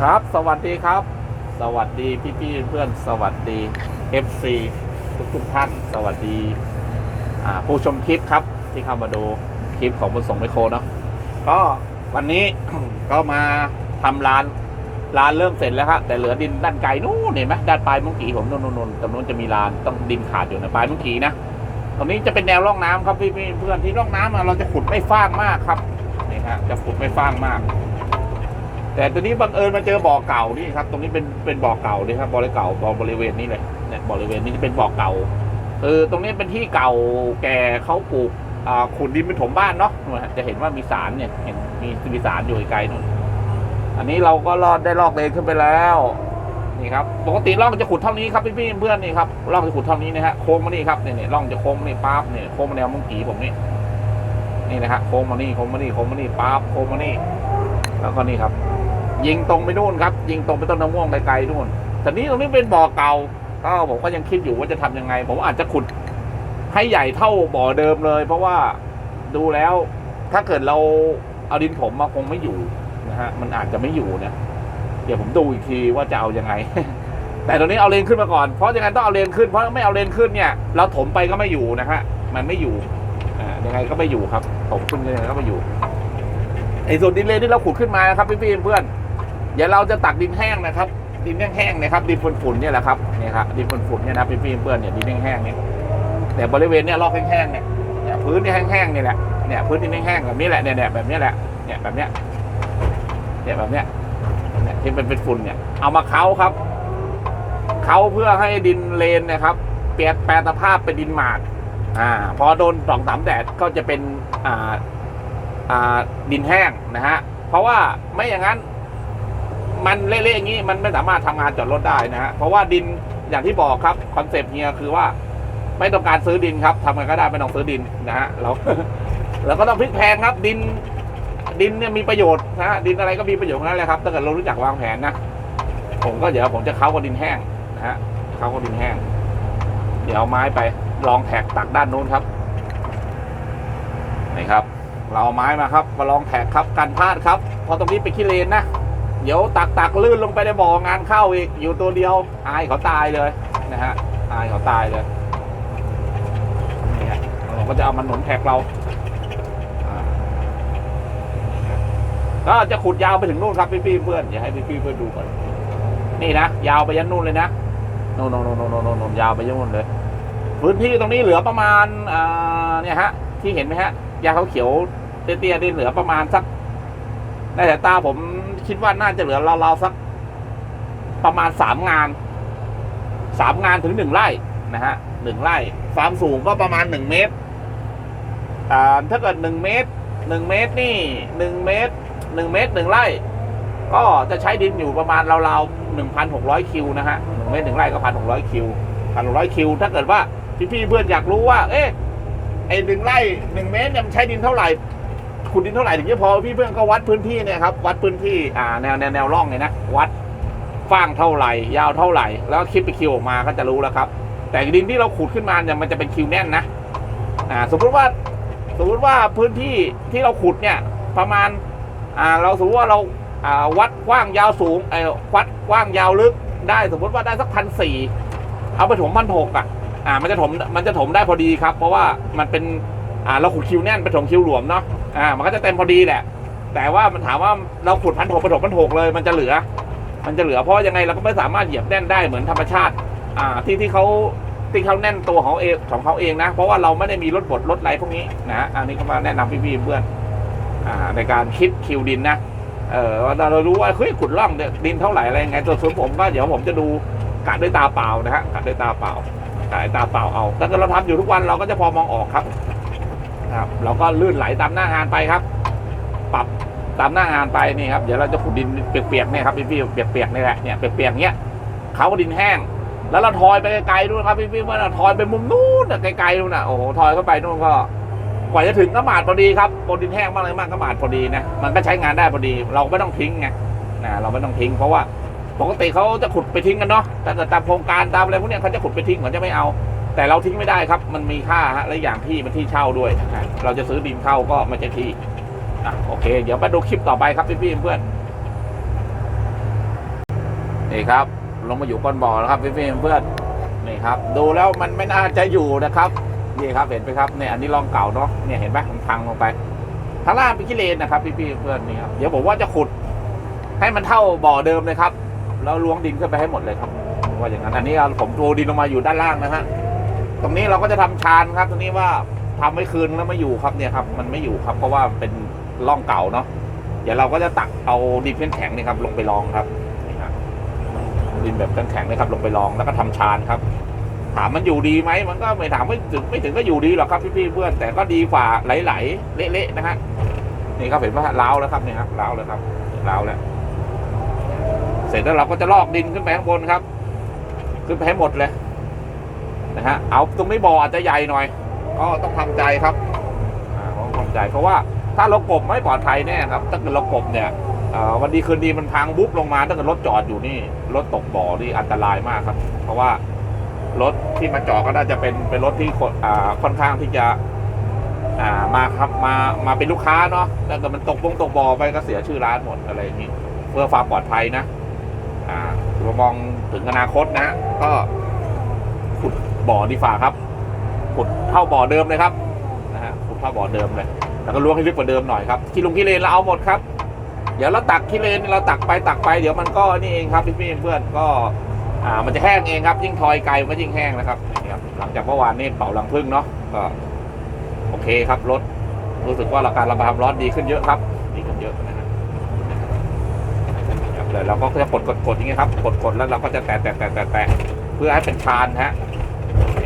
ครับ สวัสดีครับ สวัสดีพี่พี่ๆเพื่อนสวัสดี FC ทุกทุกท่านสวัสดีผู้ชมคลิปครับ ที่เข้ามาดูคลิปของบุญส่งไมโครเนาะก็วันนี้ก็มาทำร้านร้านเริ่มเสร็จแล้วครับแต่เหลือดินด้านไกลนู่นเห็นไหมด้านปลายมุ้งกีผมนู่นนู่นนู่นตรงนู้นจะมีร้านต้องดินขาดอยู่ในปลายมุ้งกีนะตรงนี้จะเป็นแนวร่องน้ำครับพี่พี่เพื่อนที่ร่องน้ำเราจะขุดไม่ฟ้างมากครับนี่ฮะจะขุดไม่ฟ้างมาก แต่ตัวนี้บังเอิญมาเจอบ่อเก่านี่ครับ ตรงนี้เป็นเป็นบ่อเก่านี่ครับบ่อเก่าบ่อบริเวณนี้เลยเนี่ยบริเวณนี้เป็นบ่อเก่าคือตรงนี้เป็นที่เก่าแก่เขาปลูกอ่าขุดดินเป็นถมบ้านเนาะจะเห็นว่ามีสารเนี่ยเห็นมีมีสารอยู่ไกลนู่นอันนี้เราก็ลอดได้ลอกเลนขึ้นไปแล้วนี่ครับปกติร่องจะขุดเท่านี้ครับพี่ๆเพื่อนนี่ครับร่องจะขุดเท่านี้นะฮะโค้งมานี่ครับเนี่ยเนี่ยร่องจะโค้งนี่ปั๊บเนี่ยโค้งมาแนวมุ้งกีผมนี่นี่นะฮะโค้งมานี่โค้งมานี่โค้งมานี่ปั๊บโค้งมานี่แล้วก็นี่ครับ ยิงตรงไปนู่นครับ ยิงตรงไปต้นมะม่วงไกลๆนู่นแต่นี้ตรงนี้เป็นบ่อเก่าก็ผมก็ยังคิดอยู่ว่าจะทำยังไง ผมอาจจะขุดให้ใหญ่เท่าบ่อเดิมเลย เพราะว่าดูแล้วถ้าเกิดเราเอาดินผมมาคงไม่อยู่นะฮะมันอาจจะไม่อยู่เนี่ยเดี๋ยวผมดูอีกทีว่าจะเอายังไง แต่ตอนนี้เอาเลนขึ้นมาก่อนเพราะยังไงต้องเอาเลนขึ้นเพราะไม่เอาเลนขึ้นเนี่ยเราถมไปก็ไม่อยู่นะฮะมันไม่อยู่อ่ายังไงก็ไม่อยู่ครับถมขึ้นยังไงก็ไม่อยู่ไอ้ส่วนดินเลนที่เราขุดขึ้นมานะครับพี่ๆเพื่อน เดี๋ยวเราจะตักดินแห้งนะครับดินแห้งๆนะครับดินฝุ่นๆเนี่ยแหละครับเนี่ยครับดินฝุ่นๆเนี่ยนะพี่ๆเพื่อนเนี่ยดินแห้งๆเนี่ยแต่บริเวณเนี่ยลอกแห้งๆเนี่ยเนี่ยพื้นเนี่แห้งๆเนี่ยแหละเนี่ยพื้นดินแห้งๆแบบนี้แหละเนี่ยเนี่ยแบบนี้แหละเนี่ยแบบเนี้ยเนี่ยแบบเนี้ยเนี่ยที่เป็นเป็นฝุ่นเนี่ยเอามาเค้าครับเค้าเพื่อให้ดินเลนนะครับ เปลี่ยนแปลสภาพเป็นดินหมากอ่าพอโดนสองสามแดดก็จะเป็นอ่าอ่าดินแห้งนะฮะเพราะว่าไม่อย่างนั้น มันเละๆอย่างนี้มันไม่สามารถทำงานจอดรถได้นะฮะเพราะว่าดินอย่างที่บอกครับคอนเซปต์เฮียคือว่าไม่ต้องการซื้อดินครับทำกันก็ได้ไม่ต้องซื้อดินนะฮะเราเราก็ต้องพลิกแพงครับ ดิน ดินเนี่ยมีประโยชน์นะฮะดินอะไรก็มีประโยชน์ทั้งนั้นเลยครับถ้าเกิดเรารู้จักวางแผนนะผมก็เดี๋ยวผมจะเค้ากับดินแห้งนะฮะเค้ากับดินแห้ง เดี๋ยวเอาไม้ไปลองแท็กตักด้านนู้นครับนี่ครับ เราเอาไม้มาครับ มาลองแท็กครับกันพลาดครับเพอตรงนี้ไปนขี้เลนนะ เดี๋ยวตักตักลื่นลงไปในบ่องานเข้าอีก อยู่ตัวเดียว อายเขาตายเลยนะฮะ อายเขาตายเลยนี่เราก็จะเอามันหนุนแท็กเราก็จะขุดยาวไปถึงนู่นครับพี่ๆเพื่อนอย่าให้พี่ๆเพื่อนดูก่อนนี่นะยาวไปยันนู่นเลยนะโน่นโน่นโน่นโน่นโน่นยาวไปยันนู่นเลย พื้นที่ตรงนี้เหลือประมาณอ่าเนี่ยฮะ ที่เห็นไหมฮะยาเขาเขียวเตี้ยๆนี่เหลือประมาณสักในสายตาผม คิดว่าน่าจะเหลือราวๆสักประมาณสามงานสามงานถึงหนึ่งไร่นะฮะหนึ่งไร่ความสูงก็ประมาณหนึ่งเมตรอ่าถ้าเกิดหนึ่งเมตรหนึ่งเมตรนี่หนึ่งเมตรหนึ่งเมตรหนึ่งไร่ ก็จะใช้ดินอยู่ประมาณราวๆหนึ่งพันหกร้อยคิวนะฮะหนึ่งเมตรหนึ่งไร่ก็พันหกร้อยคิวพันหกร้อยคิว ถ้าเกิดว่าพี่ๆเพื่อนอยากรู้ว่า เอ๊ะไอ้หนึ่งไร่หนึ่งเมตรเนี่ยมันใช้ดินเท่าไหร่ ขุดดินเท่าไหร่ถึงจะพอพี่เพื่อนก็วัดพื้นที่เนี่ยครับวัดพื้นที่อ่าแนวแนวแนวร่องเนี่ยนะวัดฟ้างเท่าไหร่ ยาวเท่าไหร่ แล้วคิดไปคิวออกมาก็จะรู้แล้วครับ แต่ดินที่เราขุดขึ้นมาเนี่ยมันจะเป็นคิวแน่นนะอ่าสมมติว่าสมมติว่าพื้นที่ที่เราขุดเนี่ยประมาณอ่าเราสมมติว่าเราอ่าวัดกว้างยาวสูงไอ้วัดกว้างยาวลึกได้สมมติว่าได้สักพันสี่เอาไปถมพันหกอะอ่ามันจะถมมันจะถมได้พอดีครับ เพราะว่ามันเป็น อ่าเราขุดคิวแน่นไปถมคิวหลวมเนาะอ่ามันก็จะเต็มพอดีแหละ แต่ว่ามันถามว่าเราขุดพันหกไปถมพันหกเลย มันจะเหลือ มันจะเหลือเพราะยังไงเราก็ไม่สามารถเหยียบแน่นได้เหมือนธรรมชาติอ่าที่ที่เขาที่เขาแน่นตัวของเองของเขาเองนะ เพราะว่าเราไม่ได้มีรถบดรถไรพวกนี้นะอันนี้ก็มาแนะนำพี่ๆเพื่อนอ่าในการคิดคิวดินนะเออเราเรารู้ว่าเฮ้ยขุดร่องเนี่ยดินเท่าไหร่อะไรยังไงตัวส่วนผมก็เดี๋ยวผมจะดูกะด้วยตาเปล่านะฮะกะด้วยตาเปล่าสายตาเปล่าเอาถ้าเกิดเราทำอยู่ทุกวันเราก็จะพอมองออกครับ ครับเราก็ลื่นไหลตามหน้างานไปครับ ปรับตามหน้างานไปนี่ครับเดี๋ยวเราจะขุดดินเปียกๆเนี่ยครับพี่ๆเปียกๆนี่แหละเนี่ยเปียกๆเนี้ยเขาก็ดินแห้ง แล้วเราทอยไปไกลๆนู่นครับพี่ๆเมื่อเราทอยไปมุมนู้นน่ะไกลๆนู่นน่ะโอ้โหทอยเข้าไปนู่นก็กว่าจะถึงก็หมาดพอดีครับบนดินแห้งบ้างอะไรบ้างก็หมาดพอดีนะมันก็ใช้งานได้พอดี เราไม่ต้องทิ้งไงนะเราไม่ต้องทิ้งเพราะว่าปกติเขาจะขุดไปทิ้งกันเนาะถ้าเกิดตามโครงการตามอะไรพวกเนี้ยเขาจะขุดไปทิ้งเขาจะไม่เอา แต่เราทิ้งไม่ได้ครับ มันมีค่าฮะและอย่างที่มันที่เช่าด้วย เราจะซื้อดินเข้าก็ไม่ใช่ที่อะโอเค เดี๋ยวไปดูคลิปต่อไปครับพี่ๆเพื่อนนี่ครับลงมาอยู่ก้นบ่อแล้วครับพี่ๆเพื่อนนี่ครับ ดูแล้วมันไม่น่าจะอยู่นะครับนี่ครับเห็นไหมครับเนี่ยอันนี้ร่องเก่าเนาะเนี่ยเห็นไหมมันพังลงไปข้างล่างเป็นขี้เลนนะครับ พี่ๆเพื่อนนี่ครับเดี๋ยวผมว่าจะขุด ให้มันเท่าบ่อเดิมเลยครับ แล้วล้วงดินขึ้นไปให้หมดเลยครับว่าอย่างนั้นอันนี้ผมโทรดินลงมาอยู่ด้านล่างนะฮะ ตรงนี้เราก็จะทำชานครับตรงนี้ว่าทำไม่คืนแล้วไม่อยู่ครับเนี่ยครับ มันไม่อยู่ครับ เพราะว่าเป็นร่องเก่าเนาะเดี๋ยวเราก็จะตักเอาดินแข็งนี่ครับลงไปรองครับนี่ครับดินแบบแข็งๆนี่ครับ ลงไปรองแล้วก็ทำชานครับ ถามมันอยู่ดีไหมมันก็ไม่ถามไม่ถึงไม่ถึงก็อยู่ดีหรอกครับพี่ๆเพื่อนแต่ก็ดีกว่าไหลๆเละๆนะฮะนี่ครับเห็นว่าล้าวแล้วครับเนี่ยครับล้าวแล้วครับล้าวแล้วเสร็จแล้วเราก็จะลอกดินขึ้นไปข้างบนครับ ขึ้นไปให้หมดเลย นะฮะเอาตรงนี้บ่ออาจจะใหญ่หน่อยก็ต้องทำใจครับต้องทำใจเพราะว่าถ้าเรากบไม่ปลอดภัยแน่ครับถ้าเกิดเรากบเนี่ยวันดีคืนดีมันพังบุ๊บลงมาถ้าเกิดรถจอดอยู่นี่รถตกบ่อนี่อันตรายมากครับ เพราะว่ารถที่มาจอดก็น่าจะเป็นเป็นรถที่ค่อนข้างที่จะมาครับมามาเป็นลูกค้าเนาะถ้าเกิดมันตกบงตกบ่อไปก็เสียชื่อร้านหมดอะไรอย่างนี้ เพื่อความปลอดภัยนะอ่าเรามองถึงอนาคตนะ ก็ บ่อดีฝ่าครับขุดเท่าบ่อเดิมเลยครับนะฮะขุดเท่าบ่อเดิมเลยแล้วก็ล้วงให้ลึกกว่าเดิมหน่อยครับที่ลุงกิเลนเราเอาหมดครับ เดี๋ยวเราตักกิเลนเราตักไปตักไปเดี๋ยวมันก็นี่เองครับพี่ๆเพื่อนก็อ่ามันจะแห้งเองครับยิ่งทอยไกลมันก็ยิ่งแห้งนะครับนี่ครับหลังจากเมื่อวานนี่เป่ารังพึ่งเนาะก็โอเคครับรถรู้สึกว่าราคาระบายความร้อนดีขึ้นเยอะครับดีขึ้นเยอะนะฮะครับเลยเราก็จะกดกดกดอย่างเงี้ยครับกดกดแล้วเราก็จะแตะแตะแตะแตะเพื่อให้เป็นชานฮะ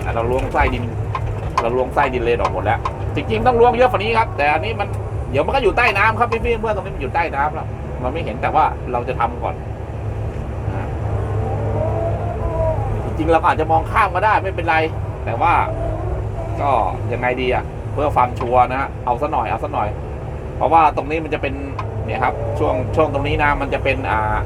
เนี่ยเราล้วงไส้ดิน เราล้วงไส้ดินเลนออกหมดแล้ว จริงๆต้องล้วงเยอะกว่านี้ครับ แต่อันนี้มันเดี๋ยวมันก็อยู่ใต้น้ำครับพี่ๆเพื่อนตรงนี้มันอยู่ใต้น้ำแล้วมันไม่เห็นแต่ว่าเราจะทำก่อนจริงๆเราอาจจะมองข้ามมาได้ไม่เป็นไร แต่ว่าก็ยังไงดีอะเพื่อความชัวร์นะฮะเอาซะหน่อยเอาซะหน่อย เพราะว่าตรงนี้มันจะเป็นเนี่ยครับ ช่วงช่วงตรงนี้นะมันจะเป็นอ่า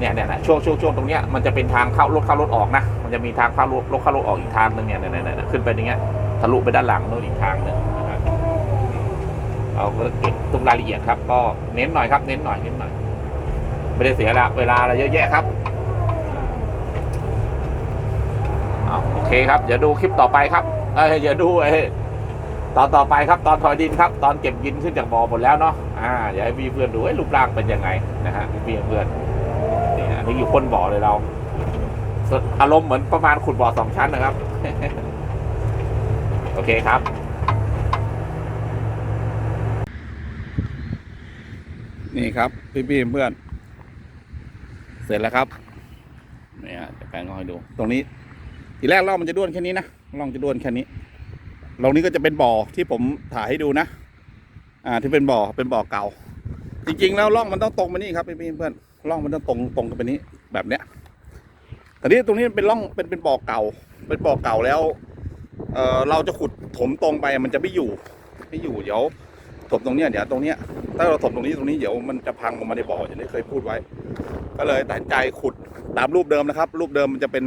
เนี่ยเนี่ยช่วงช่วงช่วงตรงเนี้ยมันจะเป็นทางเข้ารถเข้ารถออกนะ มันจะมีทางเข้ารถรถเข้ารถออกอีกทางหนึ่งเนี่ยเนี่ยเนี่ยขึ้นไปอย่างเงี้ยทะลุไปด้านหลังโน่นอีกทางหนึ่งนะครับเราก็เก็บทุกรายละเอียดครับ ก็เน้นหน่อยครับเน้นหน่อยเน้นหน่อย ไม่ได้เสียละเวลาอะไรเยอะแยะครับเอาโอเคครับเดี๋ยวดูคลิปต่อไปครับเอ้ยเดี๋ยวดูไอ้ตอนต่อไปครับตอนถอยดินครับ ตอนเก็บดินขึ้นจากบ่อหมดแล้วเนาะอ่าอย่าให้พี่เพื่อนดูไอ้รูปร่างเป็นยังไงนะฮะพี่เพื่อน นี่อันนี้อยู่ก้นบ่อเลยเรา อารมณ์เหมือนประมาณขุดบ่อสองชั้นนะครับ โอเคครับนี่ครับพี่พี่เพื่อน เสร็จแล้วครับนี่ฮะจะแปลงก็ให้ดู ตรงนี้ ทีแรกล่องมันจะด้วนแค่นี้นะล่องจะด้วนแค่นี้ตรงนี้ก็จะเป็นบ่อที่ผมถ่ายให้ดูนะ อ่าที่เป็นบ่อเป็นบ่อเก่า จริง ๆ แล้วร่องมันต้องตรงไปนี่ครับพี่เพื่อน ร่องมันต้องตรงตรงกันไปนี้แบบเนี้ยแต่นี่ตรงนี้เป็นร่องเป็นเป็นบ่อเก่า เป็นบ่อเก่าแล้วเออเราจะขุดถมตรงไปมันจะไม่อยู่ไม่อยู่เดี๋ยวถมตรงเนี้ยเดี๋ยวตรงเนี้ยถ้าเราถมตรงนี้ตรงนี้เดี๋ยวมันจะพังลงมาในบ่ออย่างที่เคยพูดไว้ ก็เลยตัดใจขุดตามรูปเดิมนะครับ รูปเดิมมันจะเป็น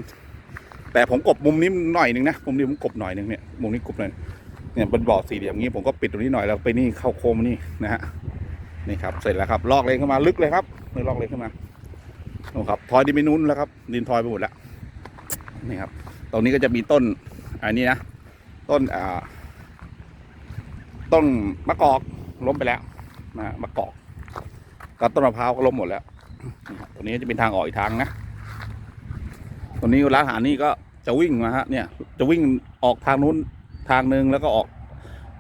แต่ผมกบมุมนี้หน่อยหนึ่งนะมุมนี้ผมกบหน่อยหนึ่งเนี่ยมุมนี้กบหน่อยเนี่ยเป็นบ่อสี่เหลี่ยมงนี้ผมก็ปิดตรงนี้หน่อยแล้วไปนี่เข้าโคมนี่นะฮะนี่ครับเสร็จแล้วครับลอกเลนขึ้นมาลึกเลยครับ นี่ลอกเลนขึ้นมาโอ้ครับทอยดินไปนู้นแล้วครับ ดินทอยไปหมดแล้วนี่ครับ ตรงนี้ก็จะมีต้นอันนี้นะ ต้นอ่าต้นมะกอกล้มไปแล้วนะมะกอกกับต้นมะพร้าวก็ล้มหมดแล้วตรงนี้จะเป็นทางออกอีกทางนะตรงนี้ร้านอาหารนี่ก็จะวิ่งมาฮะเนี่ย จะวิ่งออกทางนู้นทางหนึ่งแล้วก็ออก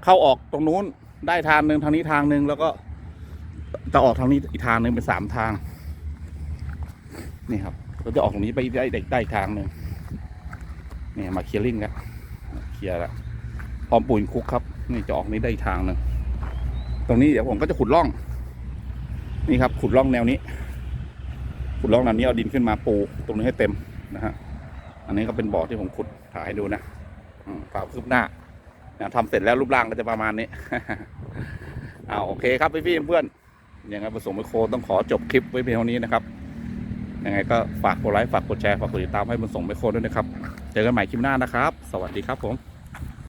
เข้าออกตรงนู้นได้ทางหนึ่งทางนี้ทางหนึ่งแล้วก็ จะออกทางนี้อีกทางหนึ่งเป็นสามทาง นี่ครับเราจะออกตรงนี้ไปได้ได้ได้อีกทางหนึ่งนี่มาเคลียร์ลิงแล้วเคลียร์แล้วพร้อมปูนคุกครับ นี่จะออกนี้ได้อีกทางหนึ่งตรงนี้เดี๋ยวผมก็จะขุดร่อง นี่ครับ ขุดร่องแนวนี้ ขุดร่องแนวนี้เอาดินขึ้นมาปูตรงนี้ให้เต็มนะฮะอันนี้ก็เป็นบ่อที่ผมขุดถ่ายให้ดูนะความคืบหน้าทำเสร็จแล้วรูปร่างก็จะประมาณนี้ เอาโอเคครับพี่พี่ๆเพื่อน ยังไงประสงค์ไมโคต้องขอจบคลิปไว้เพียงเท่านี้นะครับยังไงก็ฝากกดไลค์ฝากกดแชร์ฝากกดติดตามให้ประสงค์ไมโคด้วยนะครับ เจอกันใหม่คลิปหน้านะครับ สวัสดีครับผม